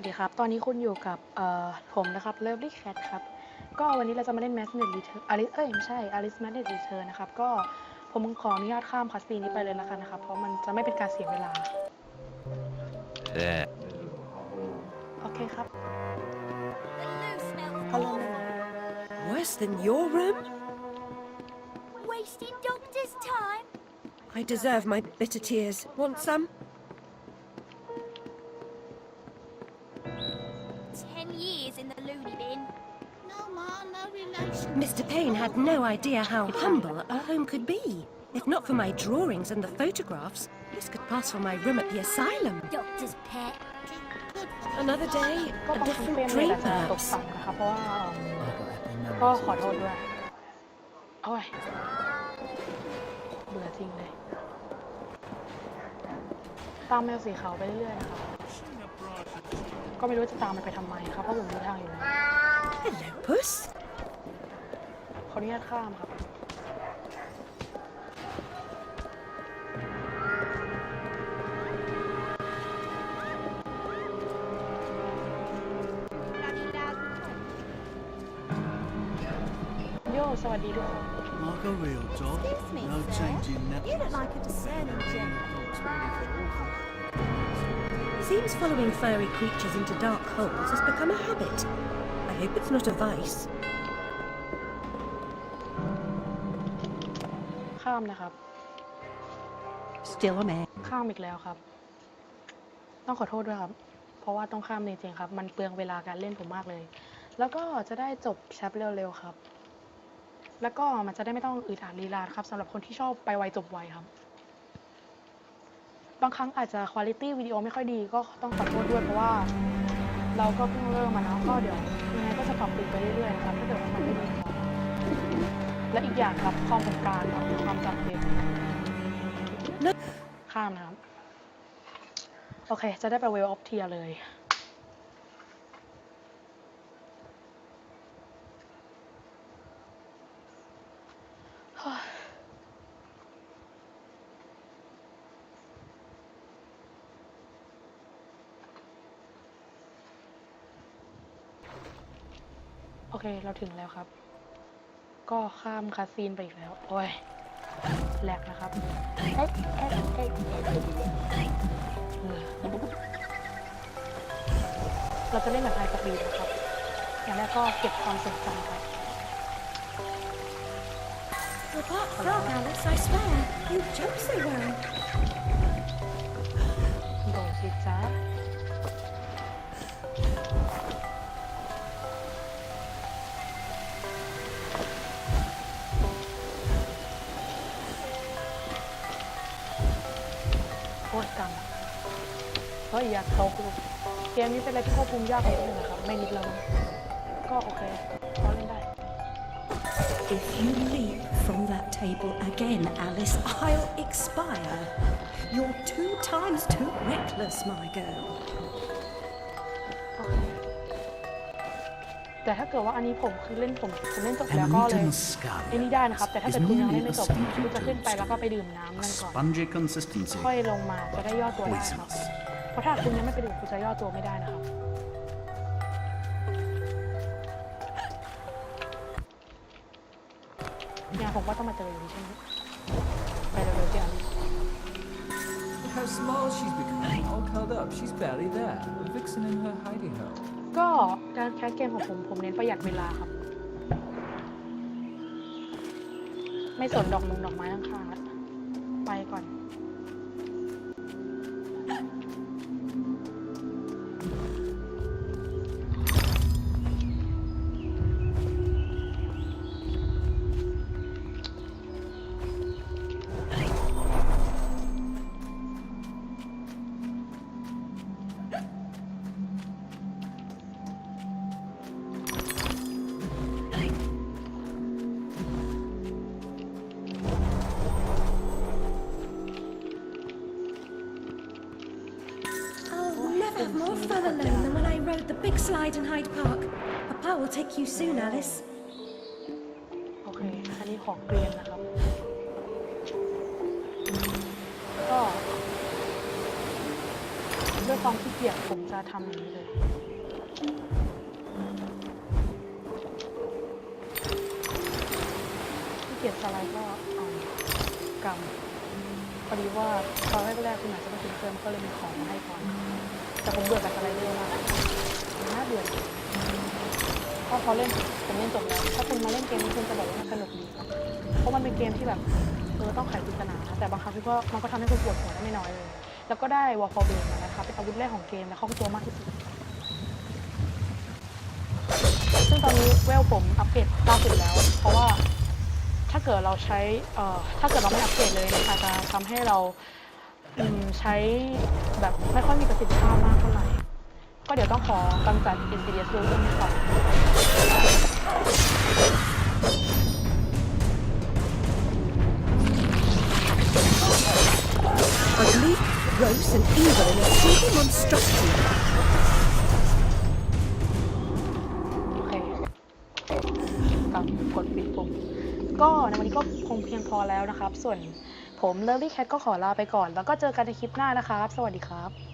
วัสดีครับ ตอนนี้คุณอยู่กับเอ่อผมนะครับ Lovely Cat ครับ ก็วันนี้เราจะมาเล่น Mass Net Return Alice เอ้ยไม่ใช่ Alice Mass Net Return นะครับ ก็ผมขออนุญาตข้ามคัสซีนนี้ไปเลยนะคะนะครับ เพราะมันจะไม่เป็นการเสียเวลา Yeah. โอเคครับ The loo smells ก็เริ่มเลย Worse than your room? Wasting doctor's time. I deserve my bitter tears. Want some? years in the loony bin. No, ma, no relation. Mr. Payne had no idea how humble a home could be. If not for my drawings and the photographs, this could pass for my room at the asylum. Doctor's pet. Another day, ก็ a บางครั้ง different เฟรมเร dream ทอาจจะตก perhaps. ต่ำนะคะ เพราะว่าก็ขอโทษด้วย โอ้ย เบื่อจริงเลย ตามแมวสีขาวไปเรื่อยๆนะคะ ก็ไม่รู้จะตามมันไปทำไมครับ เพราะผมรู้ทางอยู่แล้ว Hello, Puss. ขออนุญาตข้ามครับ โยสวัสดีทุกคน Like a real dog. Excuse me, no sir. changing that. You look like a discerning gentleman. Seems following furry creatures into dark holes has become a habit. I hope it's not a vice. ข้ามนะครับ Still a man. ข้ามอีกแล้วครับ ต้องขอโทษด้วยครับ เพราะว่าต้องข้ามจริงๆครับ มันเปลืองเวลาการเล่นผมมากเลย แล้วก็จะได้จบแชปเร็วๆครับ แล้วก็มันจะได้ไม่ต้องอึดอัดลีลาครับสำหรับคนที่ชอบไปไวจบไวครับ บางครั้งอาจจะคุณภาพวิดีโอไม่ค่อยดีก็ต้องขอโทษด้วยเพราะว่า เราก็เพิ่งเริ่มมาเนาะก็เดี๋ยวยังไงก็จะปรับปรุงไปเรื่อยๆนะครับถ้าเกิดว่ามันไม่ดีครับและอีกอย่างครับความผมการครับความจำเป็นข้ามนะครับ โอเค จะได้ไปเวลออฟเทียเลยเฮ้ย โอเค เราถึงแล้วครับ ก็ข้ามคาซีนไปอีกแล้ว โอ้ยแหลกนะครับเอ๊ะเอ๊ะเอ๊ะเราจะเล่นแบบไฮสปีดนะครับ อย่างแรกก็เก็บความทรงจไป The black frog, Alice, I swear. You joke so well. โดดสิจ้า โอ้ยกังเฮ้ยอยากตกลูกเกมนี้เป็นอะไรที่ควบคุมยากกว่านิดนึงนะครับ ไม่นิดแล้วก็โอเคพอเล่นได้ If you leap from that table again, Alice, I'll expire. You're two times too reckless, my girl. แต่ถ้าเกิดว่าอันนี้ผมคือเล่นผมผมเล่นจบแล้วก็เลย Penultimate ไอ้นี่ได้นะครับ แต่ถ้า is เกิดคุณยัง merely เล่นไม่ a จบ stinky คุณจะขึ้นไป toast. แล้วก็ไปดื่มน้ำนั่นก่อน Spongy consistency. ค่อยลงมาจะได้ย่อตัวได้ครับ Poisonous. เพราะถ้าคุณยังไม่ไปดื่มคุณจะย่อตัวไม่ได้นะครับเนี่ยผมก็ต้องมาเจออยู่ดีใช่ไหมไปเร็วๆเจ้า Look how small she's becoming, all curled up. She's barely there. A vixen in her hidey hole. ก็การแคสเกมของผมผมเน้นประหยัดเวลาครับ ไม่สนดอกมงดอกไม้ข้างๆแล้วไปก่อน have more fun alone than when I rode the big slide in Hyde Park. Papa will take you soon, Alice. โอเค อันนี้ของเกรียนนะครับ ก็ด้วยความที่เกียจผมจะทำอย่างนี้เลย ขี้เกียจสไลด์ก็เอากำพอดีว่าตอนแรกๆคุณอาจจะไม่ถึงเติมก็เลยมีของมาให้ก่อน แต่ผมเบื่อกับสไลเดอร์มากน่าเบื่อเพราะพอเล่นผมเล่นจบแล้วถ้าคุณมาเล่นเกมนี้คุณจะบอกว่ามันสนุกดีเพราะมันเป็นเกมที่แบบเออต้องไขปริศนาแต่บางครั้งก็มันก็ทำให้คุณปวดหัวได้ไม่น้อยเลย แล้วก็ได้วอลคอเบนนะคะเป็นอาวุธแรกของเกมและคล่องตัวมากที่สุดซึ่งตอนนี้เวลผมอัปเกรดล่าสุดแล้ว เพราะว่าถ้าเกิดเราใช้เอ่อถ้าเกิดเราไม่อัปเกรดเลยนี่ยอาจจะทำให้เรา อืมใช้แบบไม่ค่อยมีประสิทธิภาพมากเท่าไหร่ ก็เดี๋ยวต้องขอกำจัด Insidious Ruin ก่อน Ugly, gross, and evil in a single monstrosity. โอเคกับกดปิดปุ่มก็ในวันนี้ก็คงเพียงพอแล้วนะครับ ส่วน ผมเลิฟลี่แคทก็ขอลาไปก่อน แล้วก็เจอกันในคลิปหน้านะครับ สวัสดีครับ